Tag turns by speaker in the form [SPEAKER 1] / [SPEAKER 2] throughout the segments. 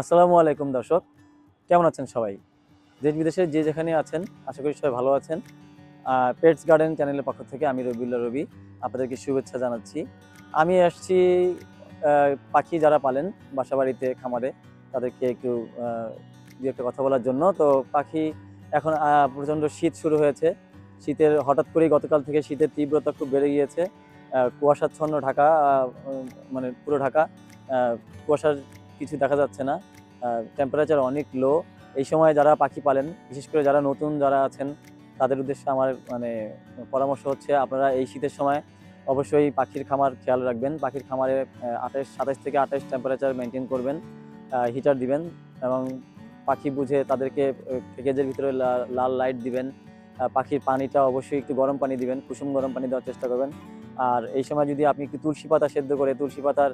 [SPEAKER 1] আসসালামু আলাইকুম দর্শক। কেমন আছেন সবাই? দেশ বিদেশে যে যেখানে আছেন, আশা করি সবাই ভালো আছেন। পেটস গার্ডেন চ্যানেলের পক্ষ থেকে আমি রবিউল্লা রবি আপনাদেরকে শুভেচ্ছা জানাচ্ছি। আমি আসছি পাখি যারা পালেন বাসা বাড়িতে খামারে, তাদেরকে একটু দু একটা কথা বলার জন্য। তো পাখি এখন প্রচণ্ড শীত শুরু হয়েছে। শীতের, হঠাৎ করেই গতকাল থেকে শীতের তীব্রতা খুব বেড়ে গিয়েছে। কুয়াশাচ্ছন্ন ঢাকা মানে পুরো ঢাকা কুয়াশার কিছু দেখা যাচ্ছে না। টেম্পারেচার অনেক লো এই সময় যারা পাখি পালেন, বিশেষ করে যারা নতুন যারা আছেন, তাদের উদ্দেশ্যে আমার মানে পরামর্শ হচ্ছে আপনারা এই শীতের সময় অবশ্যই পাখির খামার খেয়াল রাখবেন। পাখির খামারে আঠাশ, সাতাশ থেকে আঠাশ টেম্পারেচার মেনটেন করবেন হিটার দিবেন এবং পাখি বুঝে তাদেরকে কেজের ভিতরে লাল লাইট দিবেন। পাখির পানিটা অবশ্যই একটু গরম পানি দিবেন, কুসুম গরম পানি দেওয়ার চেষ্টা করবেন। আর এই সময় যদি আপনি একটু তুলসী পাতা সেদ্ধ করে, তুলসী পাতার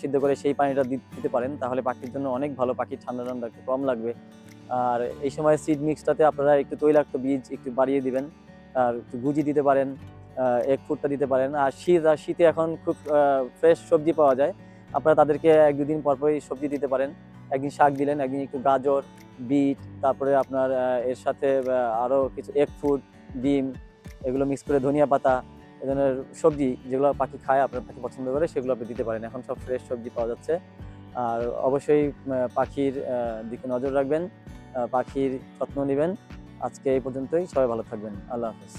[SPEAKER 1] সিদ্ধ করে সেই পানিটা দিতে পারেন, তাহলে পাখির জন্য অনেক ভালো, পাখির ঠান্ডা ঠান্ডা একটু কম লাগবে। আর এই সময় সিড মিক্সটাতে আপনারা একটু তৈলাক্ত বীজ একটু বাড়িয়ে দিবেন, আর একটু গুজি দিতে পারেন এক ফুটটা দিতে পারেন। আর শীত, আর শীতে এখন খুব ফ্রেশ সবজি পাওয়া যায়। আপনারা তাদেরকে এক দুদিন পর পরই সবজি দিতে পারেন। একদিন শাক দিলেন, একদিন একটু গাজর, বিট, তারপরে আপনার এর সাথে আরও কিছু এগ ফুড ডিম, এগুলো মিক্স করে ধনিয়া পাতা, এ ধরনের সবজি যেগুলো পাখি খায়, আপনার পাখি পছন্দ করে, সেগুলো আপনি দিতে পারেন। এখন সব ফ্রেশ সবজি পাওয়া যাচ্ছে। আর অবশ্যই পাখির দিকে নজর রাখবেন পাখির যত্ন নেবেন। আজকে এই পর্যন্তই, সবাই ভালো থাকবেন। আল্লাহ হাফিজ।